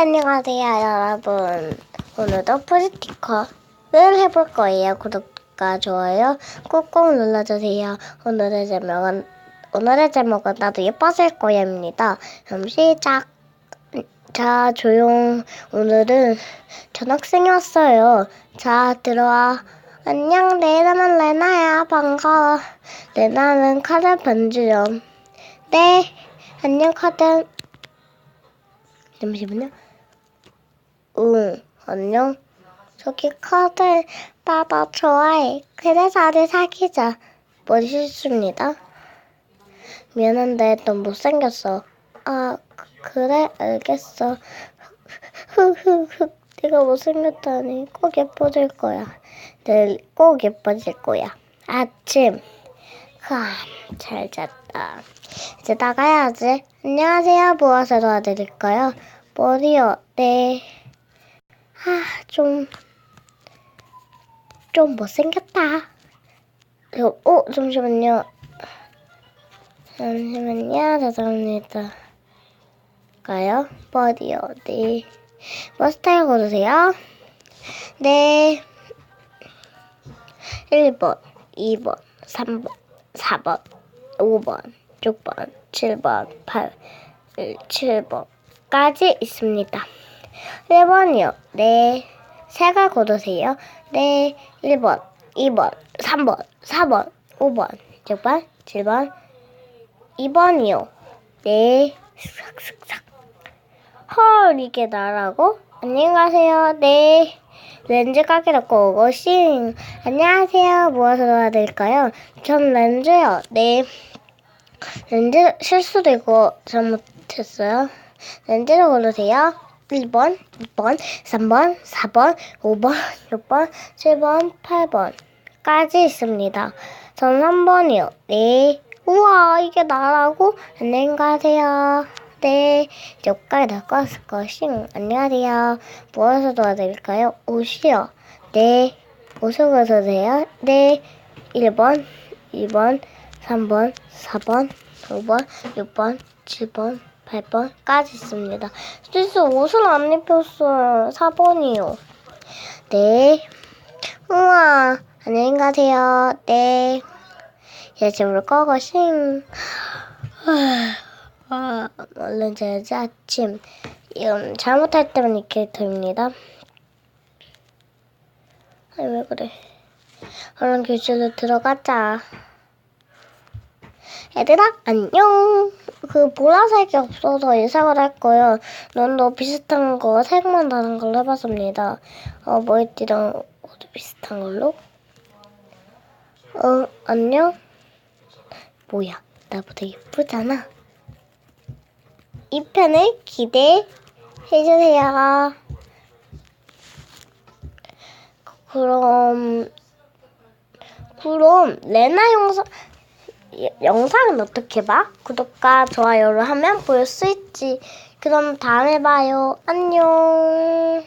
안녕하세요, 여러분. 오늘도 프리티커를 해볼 거예요. 구독과 좋아요 꾹꾹 눌러주세요. 오늘의 제목은, 오늘의 제목은 나도 예뻐질 거야입니다. 그럼 시작. 자, 조용. 오늘은 전학생이 왔어요. 자, 들어와. 안녕, 내 이름은 레나야. 반가워. 레나는 카드 반주렴. 네, 안녕, 카드. 잠시만요. 응, 안녕. 저기 카드 나너 좋아해. 그래서 우리 사귀자. 멋있습니다. 미안한데 넌 못생겼어. 아, 그- 그래 알겠어. 흐흐흐. 네가 못생겼다니 꼭 예뻐질 거야. 내일 꼭 예뻐질 거야. 아침. 하, 잘 잤다. 이제 나가야지. 안녕하세요. 무엇을 도와드릴까요? 머리요. 네. 아, 좀, 좀 못생겼다. 저, 어, 잠시만요. 잠시만요. 죄송합니다. 가요? 머리요. 네. 뭐 스타일 고르세요? 네. 1번, 2번, 3번, 4번, 5번, 6번, 7번, 8, 7번까지 있습니다. 1번이요. 네. 색을 고르세요. 네. 1번, 2번, 3번, 4번, 5번, 6번, 7번, 2번이요. 네. 슥싹슥싹. 헐, 이게 나라고? 안녕히 가세요. 네. 렌즈 가게 놓고 오고 싱. 안녕하세요. 무엇을 도와드릴까요? 전 렌즈요. 네. 렌즈 실수도 있고 잘못했어요. 렌즈를 고르세요. 1번, 2번, 3번, 4번, 5번, 6번, 7번, 8번까지 있습니다. 전 3번이요. 네. 우와, 이게 나라고? 안녕히 가세요. 네. 이제 옷가게 놓고 왔을 것ing. 안녕하세요. 무엇을 도와드릴까요? 옷이요. 네. 옷을 고르세요. 네. 1번, 2번, 3번, 4번, 5번, 6번, 7번, 8번까지 있습니다. 실수 옷을 안 입혔어요. 4번이요. 네. 우와. 안녕히 가세요. 네. 이제 집을 꺼고 싱. 아, 얼른 자야지 아침. 이건 잘못할 때만 이렇게 됩니다. 아니, 왜 그래. 얼른 교실로 들어가자. 얘들아, 안녕. 그 보라색이 없어서 예상을 할 거예요. 넌도 비슷한 거 색만 다른 걸로 해봤습니다. 어, 머리띠랑 옷도 비슷한 걸로? 어, 안녕? 뭐야, 나보다 예쁘잖아. 이 편을 기대해 주세요. 그럼, 그럼, 레나 영상, 예, 영상은 어떻게 봐? 구독과 좋아요를 하면 볼 수 있지. 그럼 다음에 봐요. 안녕.